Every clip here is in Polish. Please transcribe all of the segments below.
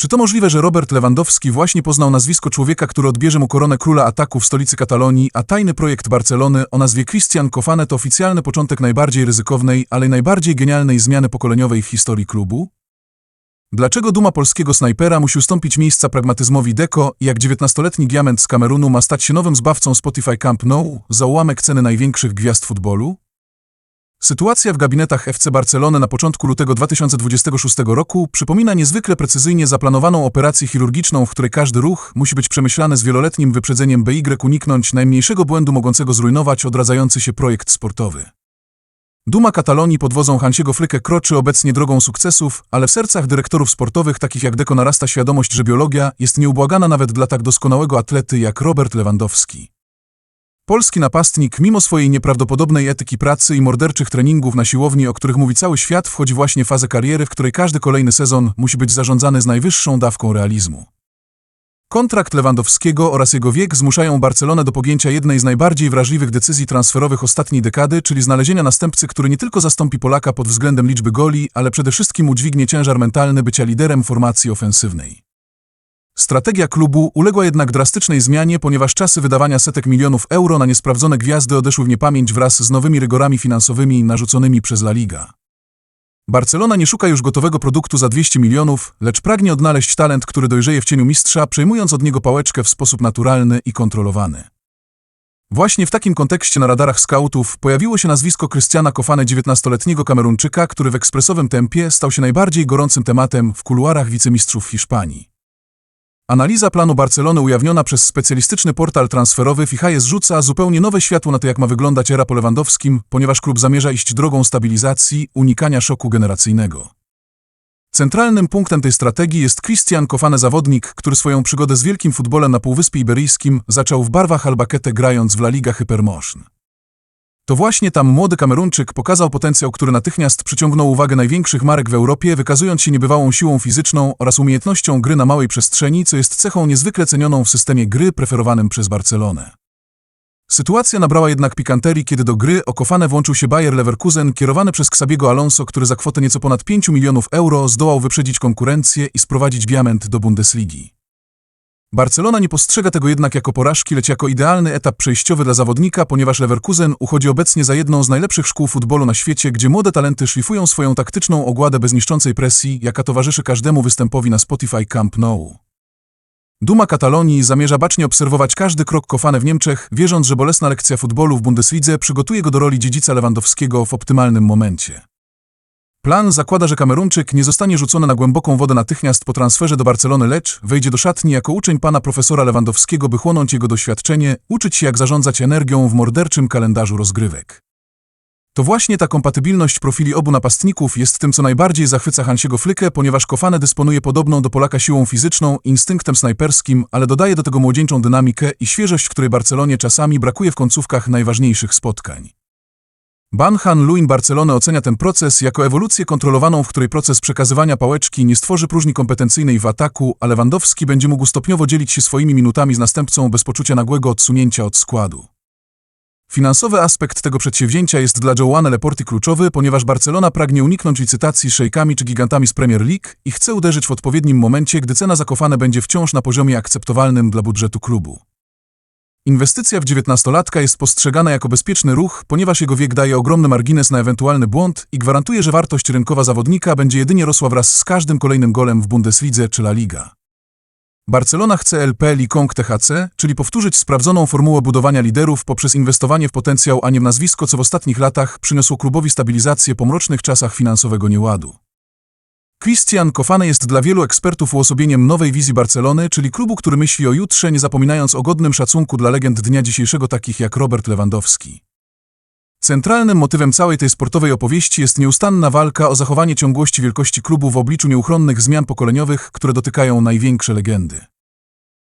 Czy to możliwe, że Robert Lewandowski właśnie poznał nazwisko człowieka, który odbierze mu koronę króla ataku w stolicy Katalonii, a tajny projekt Barcelony o nazwie Christian Kofane to oficjalny początek najbardziej ryzykownej, ale najbardziej genialnej zmiany pokoleniowej w historii klubu? Dlaczego duma polskiego snajpera musi ustąpić miejsca pragmatyzmowi Deco i jak 19-letni diament z Kamerunu ma stać się nowym zbawcą Spotify Camp Nou za ułamek ceny największych gwiazd futbolu? Sytuacja w gabinetach FC Barcelony na początku lutego 2026 roku przypomina niezwykle precyzyjnie zaplanowaną operację chirurgiczną, w której każdy ruch musi być przemyślany z wieloletnim wyprzedzeniem, by uniknąć najmniejszego błędu mogącego zrujnować odradzający się projekt sportowy. Duma Katalonii pod wodzą Hansiego Flykę kroczy obecnie drogą sukcesów, ale w sercach dyrektorów sportowych takich jak Deco narasta świadomość, że biologia jest nieubłagana nawet dla tak doskonałego atlety jak Robert Lewandowski. Polski napastnik, mimo swojej nieprawdopodobnej etyki pracy i morderczych treningów na siłowni, o których mówi cały świat, wchodzi właśnie w fazę kariery, w której każdy kolejny sezon musi być zarządzany z najwyższą dawką realizmu. Kontrakt Lewandowskiego oraz jego wiek zmuszają Barcelonę do podjęcia jednej z najbardziej wrażliwych decyzji transferowych ostatniej dekady, czyli znalezienia następcy, który nie tylko zastąpi Polaka pod względem liczby goli, ale przede wszystkim udźwignie ciężar mentalny bycia liderem formacji ofensywnej. Strategia klubu uległa jednak drastycznej zmianie, ponieważ czasy wydawania setek milionów euro na niesprawdzone gwiazdy odeszły w niepamięć wraz z nowymi rygorami finansowymi narzuconymi przez La Liga. Barcelona nie szuka już gotowego produktu za 200 milionów, lecz pragnie odnaleźć talent, który dojrzeje w cieniu mistrza, przejmując od niego pałeczkę w sposób naturalny i kontrolowany. Właśnie w takim kontekście na radarach skautów pojawiło się nazwisko Krystiana Kofane, 19-letniego Kamerunczyka, który w ekspresowym tempie stał się najbardziej gorącym tematem w kuluarach wicemistrzów Hiszpanii. Analiza planu Barcelony ujawniona przez specjalistyczny portal transferowy Fichaje zrzuca zupełnie nowe światło na to, jak ma wyglądać era po Lewandowskim, ponieważ klub zamierza iść drogą stabilizacji, unikania szoku generacyjnego. Centralnym punktem tej strategii jest Christian Kofane zawodnik, który swoją przygodę z wielkim futbolem na Półwyspie Iberyjskim zaczął w barwach Albacete grając w La Liga Hypermotion. To właśnie tam młody Kamerunczyk pokazał potencjał, który natychmiast przyciągnął uwagę największych marek w Europie, wykazując się niebywałą siłą fizyczną oraz umiejętnością gry na małej przestrzeni, co jest cechą niezwykle cenioną w systemie gry preferowanym przez Barcelonę. Sytuacja nabrała jednak pikanterii, kiedy do gry o Kofane włączył się Bayer Leverkusen, kierowany przez Xabiego Alonso, który za kwotę nieco ponad 5 milionów euro zdołał wyprzedzić konkurencję i sprowadzić diament do Bundesligi. Barcelona nie postrzega tego jednak jako porażki, lecz jako idealny etap przejściowy dla zawodnika, ponieważ Leverkusen uchodzi obecnie za jedną z najlepszych szkół futbolu na świecie, gdzie młode talenty szlifują swoją taktyczną ogładę bez niszczącej presji, jaka towarzyszy każdemu występowi na Spotify Camp Nou. Duma Katalonii zamierza bacznie obserwować każdy krok Kofane w Niemczech, wierząc, że bolesna lekcja futbolu w Bundeslidze przygotuje go do roli dziedzica Lewandowskiego w optymalnym momencie. Plan zakłada, że Kamerunczyk nie zostanie rzucony na głęboką wodę natychmiast po transferze do Barcelony, lecz wejdzie do szatni jako uczeń pana profesora Lewandowskiego, by chłonąć jego doświadczenie, uczyć się jak zarządzać energią w morderczym kalendarzu rozgrywek. To właśnie ta kompatybilność profili obu napastników jest tym, co najbardziej zachwyca Hansiego Flykę, ponieważ Kofane dysponuje podobną do Polaka siłą fizyczną, instynktem snajperskim, ale dodaje do tego młodzieńczą dynamikę i świeżość, której Barcelonie czasami brakuje w końcówkach najważniejszych spotkań. Banhan Luin Barcelony ocenia ten proces jako ewolucję kontrolowaną, w której proces przekazywania pałeczki nie stworzy próżni kompetencyjnej w ataku, a Lewandowski będzie mógł stopniowo dzielić się swoimi minutami z następcą bez poczucia nagłego odsunięcia od składu. Finansowy aspekt tego przedsięwzięcia jest dla Joanne Leporty kluczowy, ponieważ Barcelona pragnie uniknąć licytacji szejkami czy gigantami z Premier League i chce uderzyć w odpowiednim momencie, gdy cena zakofane będzie wciąż na poziomie akceptowalnym dla budżetu klubu. Inwestycja w dziewiętnastolatka jest postrzegana jako bezpieczny ruch, ponieważ jego wiek daje ogromny margines na ewentualny błąd i gwarantuje, że wartość rynkowa zawodnika będzie jedynie rosła wraz z każdym kolejnym golem w Bundeslidze czy La Liga. Barcelona chce LP Likong THC, czyli powtórzyć sprawdzoną formułę budowania liderów poprzez inwestowanie w potencjał, a nie w nazwisko, co w ostatnich latach przyniosło klubowi stabilizację po mrocznych czasach finansowego nieładu. Christian Kofane jest dla wielu ekspertów uosobieniem nowej wizji Barcelony, czyli klubu, który myśli o jutrze, nie zapominając o godnym szacunku dla legend dnia dzisiejszego takich jak Robert Lewandowski. Centralnym motywem całej tej sportowej opowieści jest nieustanna walka o zachowanie ciągłości wielkości klubu w obliczu nieuchronnych zmian pokoleniowych, które dotykają największe legendy.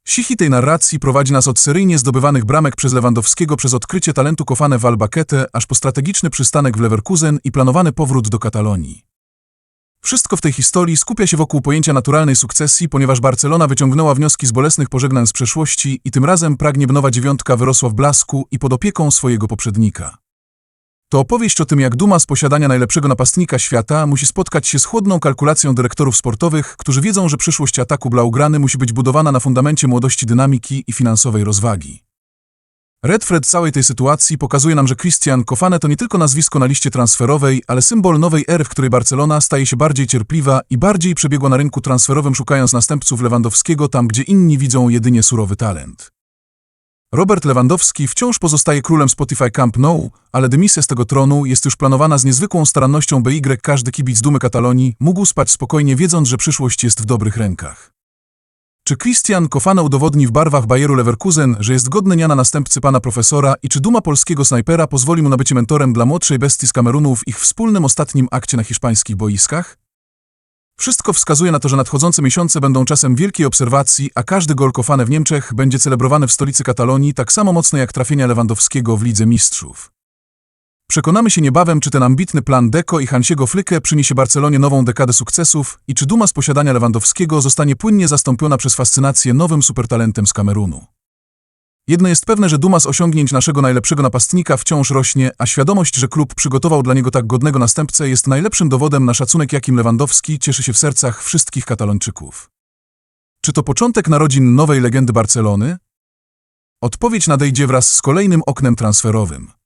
Sichi tej narracji prowadzi nas od seryjnie zdobywanych bramek przez Lewandowskiego przez odkrycie talentu Kofane w Albacete, aż po strategiczny przystanek w Leverkusen i planowany powrót do Katalonii. Wszystko w tej historii skupia się wokół pojęcia naturalnej sukcesji, ponieważ Barcelona wyciągnęła wnioski z bolesnych pożegnań z przeszłości i tym razem pragnie, nowa dziewiątka wyrosła w blasku i pod opieką swojego poprzednika. To opowieść o tym, jak duma z posiadania najlepszego napastnika świata musi spotkać się z chłodną kalkulacją dyrektorów sportowych, którzy wiedzą, że przyszłość ataku Blaugrany musi być budowana na fundamencie młodości dynamiki i finansowej rozwagi. Redfred całej tej sytuacji pokazuje nam, że Christian Kofane to nie tylko nazwisko na liście transferowej, ale symbol nowej ery, w której Barcelona staje się bardziej cierpliwa i bardziej przebiegła na rynku transferowym, szukając następców Lewandowskiego tam, gdzie inni widzą jedynie surowy talent. Robert Lewandowski wciąż pozostaje królem Spotify Camp Nou, ale dymisja z tego tronu jest już planowana z niezwykłą starannością, by Y każdy kibic dumy Katalonii mógł spać spokojnie, wiedząc, że przyszłość jest w dobrych rękach. Czy Christian Kofane udowodni w barwach Bayeru Leverkusen, że jest godny niana następcy pana profesora i czy duma polskiego snajpera pozwoli mu na bycie mentorem dla młodszej bestii z Kamerunu w ich wspólnym ostatnim akcie na hiszpańskich boiskach? Wszystko wskazuje na to, że nadchodzące miesiące będą czasem wielkiej obserwacji, a każdy gol Kofane w Niemczech będzie celebrowany w stolicy Katalonii tak samo mocno jak trafienia Lewandowskiego w Lidze Mistrzów. Przekonamy się niebawem, czy ten ambitny plan Deco i Hansiego Flyke przyniesie Barcelonie nową dekadę sukcesów i czy duma z posiadania Lewandowskiego zostanie płynnie zastąpiona przez fascynację nowym supertalentem z Kamerunu. Jedno jest pewne, że duma z osiągnięć naszego najlepszego napastnika wciąż rośnie, a świadomość, że klub przygotował dla niego tak godnego następcę jest najlepszym dowodem na szacunek, jakim Lewandowski cieszy się w sercach wszystkich Katalończyków. Czy to początek narodzin nowej legendy Barcelony? Odpowiedź nadejdzie wraz z kolejnym oknem transferowym.